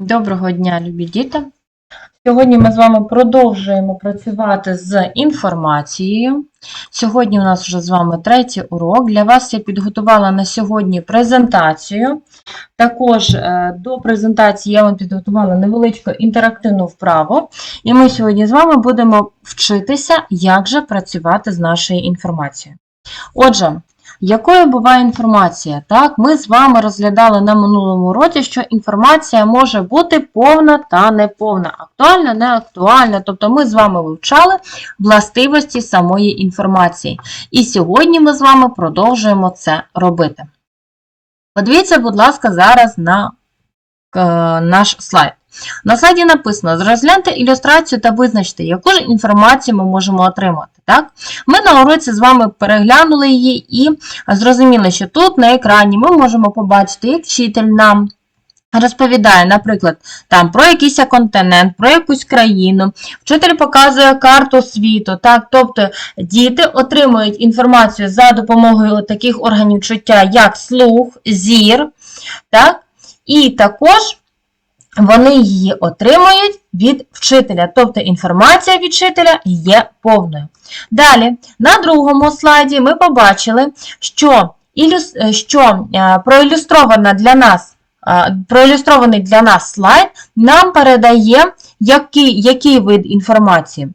Доброго дня, любі діти! Сьогодні ми з вами продовжуємо працювати з інформацією. Сьогодні у нас вже з вами третій урок. Для вас я підготувала на сьогодні презентацію. Також е, до презентації я вам підготувала невеличку інтерактивну вправу. І ми сьогодні з вами будемо вчитися, як же працювати з нашою інформацією. Отже, якою буває інформація? Так, ми з вами розглядали на минулому році, що інформація може бути повна та неповна, актуальна, неактуальна. Тобто ми з вами вивчали властивості самої інформації. І сьогодні ми з вами продовжуємо це робити. Подивіться, будь ласка, зараз на е, наш слайд. На слайді написано: розгляньте ілюстрацію та визначте, яку ж інформацію ми можемо отримати. Так? Ми на уроці з вами переглянули її і зрозуміли, що тут на екрані ми можемо побачити, як вчитель нам розповідає, наприклад, там, про якийсь континент, про якусь країну. Вчитель показує карту світу. Так? Тобто діти отримують інформацію за допомогою таких органів чуття, як слух, зір. Так? І також вони її отримують від вчителя, тобто інформація від вчителя є повною. Далі, на другому слайді ми побачили, що, що е, проілюстрована для нас, е, проілюстрований для нас слайд нам передає який, який вид інформації.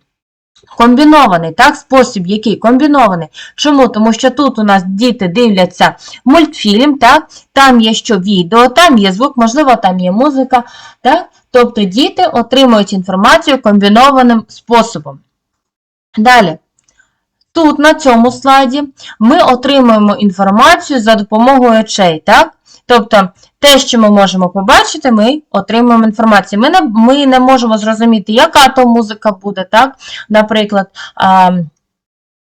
Комбінований, так, спосіб який? Комбінований. Чому? Тому що тут у нас діти дивляться мультфільм, так, там є що відео, там є звук, можливо, там є музика. Так? Тобто діти отримують інформацію комбінованим способом. Далі. Тут, на цьому слайді, ми отримуємо інформацію за допомогою очей. так? Тобто, те, що ми можемо побачити, ми отримуємо інформацію. Ми не, ми не можемо зрозуміти, яка то музика буде, так? Наприклад, а,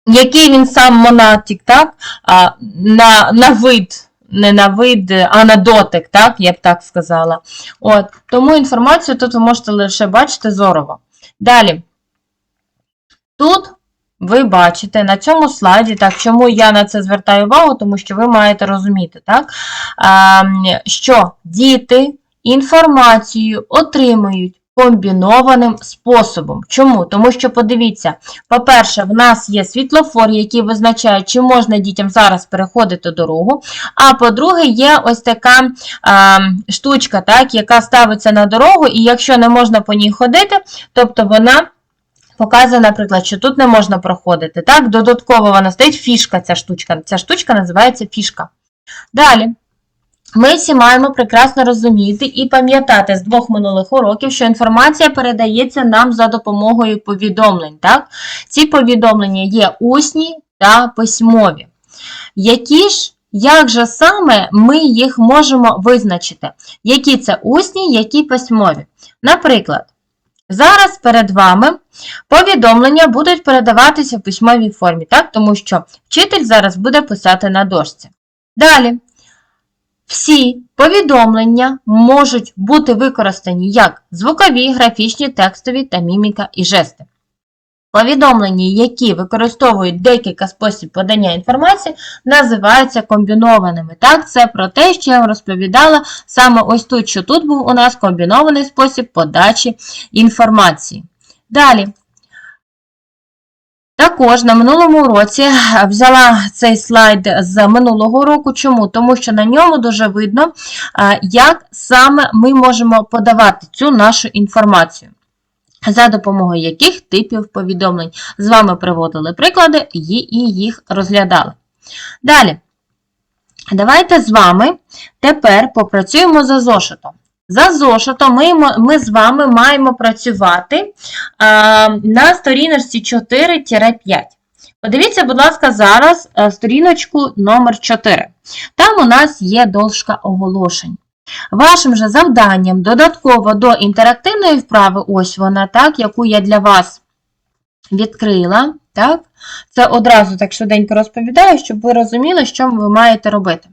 який він сам монатик, так? А, на, на вид, не на вид, а на дотик, так? Я б так сказала. От, Тому інформацію тут ви можете лише бачити зорово. Далі. Тут ви бачите на цьому слайді, так, чому я на це звертаю увагу, тому що ви маєте розуміти, так, що діти інформацію отримують комбінованим способом. Чому? Тому що, подивіться, по-перше, в нас є світлофор, який визначає, чи можна дітям зараз переходити дорогу. А по-друге, є ось така а, штучка, так, яка ставиться на дорогу, і якщо не можна по ній ходити, тобто вона показує, наприклад, що тут не можна проходити. Так, Додатково вона стоїть фішка, ця штучка. Ця штучка називається фішка. Далі. Ми всі маємо прекрасно розуміти і пам'ятати з двох минулих уроків, що інформація передається нам за допомогою повідомлень. Так? Ці повідомлення є усні та письмові. Які ж, як же саме ми їх можемо визначити? Які це усні, які письмові? Наприклад, Зараз перед вами повідомлення будуть передаватися в письмовій формі, так? тому що вчитель зараз буде писати на дошці. Далі, всі повідомлення можуть бути використані як звукові, графічні, текстові та міміка і жести. Повідомлення, які використовують декілька спосіб подання інформації, називаються комбінованими. Так, це про те, що я вам розповідала саме ось тут, що тут був у нас комбінований спосіб подачі інформації. Далі. Також на минулому році взяла цей слайд з минулого року. Чому? Тому що на ньому дуже видно, як саме ми можемо подавати цю нашу інформацію за допомогою яких типів повідомлень. З вами приводили приклади і їх розглядали. Далі, давайте з вами тепер попрацюємо за зошитом. За зошитом ми ми з вами маємо працювати а, на сторіночці 4-5. Подивіться, будь ласка, зараз е, сторіночку номер 4. Там у нас є дошка оголошень. Вашим же завданням додатково до інтерактивної вправи, ось вона, так, яку я для вас відкрила. так, Це одразу так швиденько розповідаю, щоб ви розуміли, що ви маєте робити.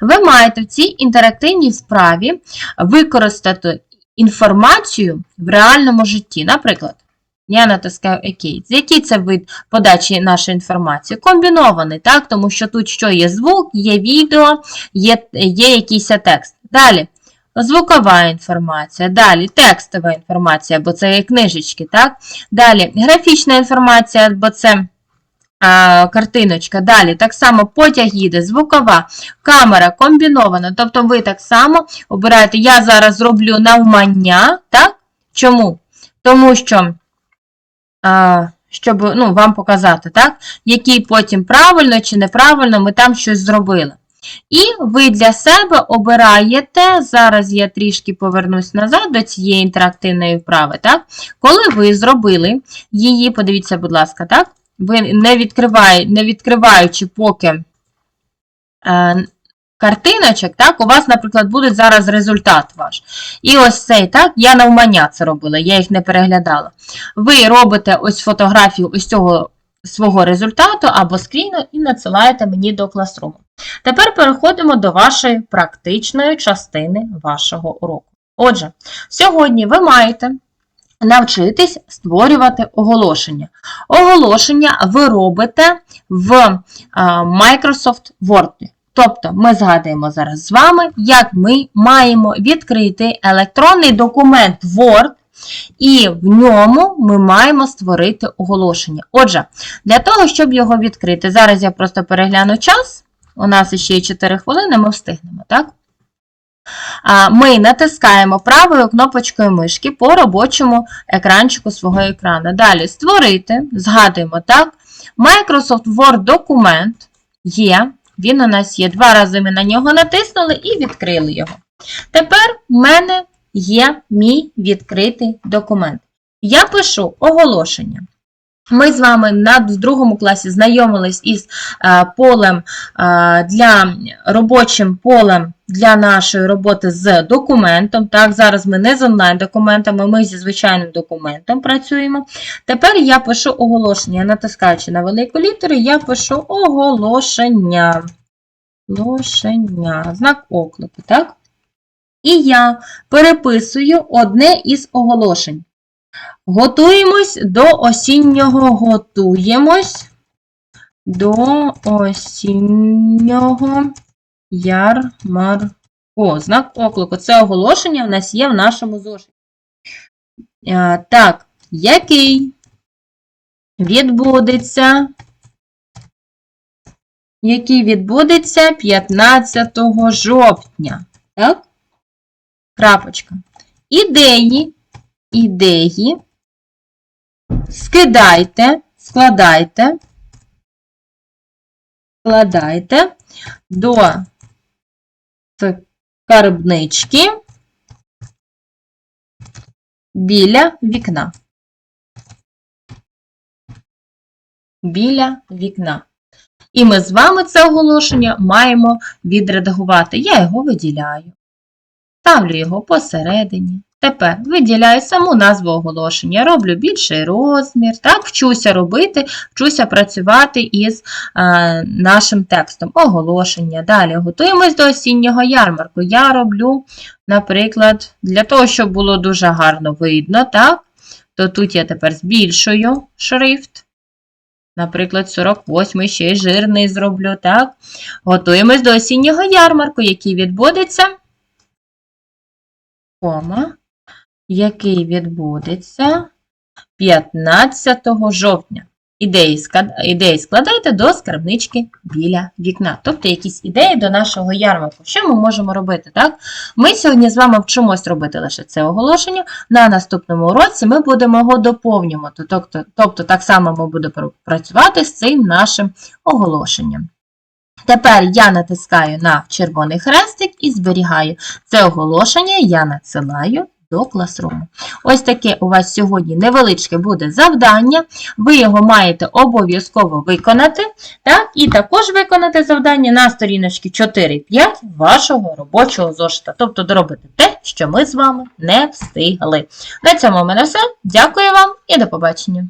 Ви маєте в цій інтерактивній вправі використати інформацію в реальному житті. Наприклад, я натискаю ОК. Який це вид подачі нашої інформації? Комбінований, так? тому що тут що є звук, є відео, є, є якийсь текст. Далі, звукова інформація, далі текстова інформація, бо це є книжечки, так? Далі графічна інформація, бо це а, картиночка. Далі так само потяг їде, звукова, камера комбінована. Тобто ви так само обираєте, я зараз зроблю навмання, так? Чому? Тому що, а, щоб ну, вам показати, так? Який потім правильно чи неправильно ми там щось зробили. І ви для себе обираєте, зараз я трішки повернусь назад до цієї інтерактивної вправи, так? Коли ви зробили її, подивіться, будь ласка, так? Ви не, відкриває, не відкриваючи поки е, картиночок, так, у вас, наприклад, буде зараз результат ваш. І ось цей, так, я навмання це робила, я їх не переглядала. Ви робите ось фотографію ось цього свого результату або скріну і надсилаєте мені до класруму. Тепер переходимо до вашої практичної частини вашого уроку. Отже, сьогодні ви маєте навчитись створювати оголошення. Оголошення ви робите в Microsoft Word. Тобто ми згадуємо зараз з вами, як ми маємо відкрити електронний документ Word, і в ньому ми маємо створити оголошення. Отже, для того, щоб його відкрити, зараз я просто перегляну час. У нас ще 4 хвилини, ми встигнемо, так? Ми натискаємо правою кнопочкою мишки по робочому екранчику свого екрану. Далі створити, згадуємо, так? Microsoft Word документ є. Він у нас є. Два рази ми на нього натиснули і відкрили його. Тепер в мене є мій відкритий документ. Я пишу оголошення. Ми з вами в другому класі знайомились із е, полем е, для робочим полем для нашої роботи з документом. Так, зараз ми не з онлайн-документами, ми зі звичайним документом працюємо. Тепер я пишу оголошення. Натискаючи на велику літеру, я пишу оголошення. Оголошення. Знак оклику, так? І я переписую одне із оголошень. Готуємось до осіннього, готуємось до осіннього ярмарку. Знак оклику. Це оголошення в нас є в нашому зошиті. Е, Так, який відбудеться, який відбудеться 15 жовтня. Так? Крапочка. Ідеї, ідеї скидайте, складайте, складайте до скарбнички біля вікна. Біля вікна. І ми з вами це оголошення маємо відредагувати. Я його виділяю. Ставлю його посередині. Тепер виділяю саму назву оголошення, роблю більший розмір, так, вчуся робити, вчуся працювати із е, нашим текстом. Оголошення. Далі готуємось до осіннього ярмарку. Я роблю, наприклад, для того, щоб було дуже гарно видно, так, то тут я тепер збільшую шрифт. Наприклад, 48 ще й жирний зроблю, так. Готуємось до осіннього ярмарку, який відбудеться. Кома який відбудеться 15 жовтня. Ідеї, складайте до скарбнички біля вікна. Тобто якісь ідеї до нашого ярмарку. Що ми можемо робити? так? Ми сьогодні з вами вчимось робити лише це оголошення. На наступному уроці ми будемо його доповнювати. Тобто, тобто так само ми будемо працювати з цим нашим оголошенням. Тепер я натискаю на червоний хрестик і зберігаю це оголошення, я надсилаю до класруму. Ось таке у вас сьогодні невеличке буде завдання. Ви його маєте обов'язково виконати. Так? І також виконати завдання на сторіночці 4-5 вашого робочого зошита. Тобто доробити те, що ми з вами не встигли. На цьому в мене все. Дякую вам і до побачення!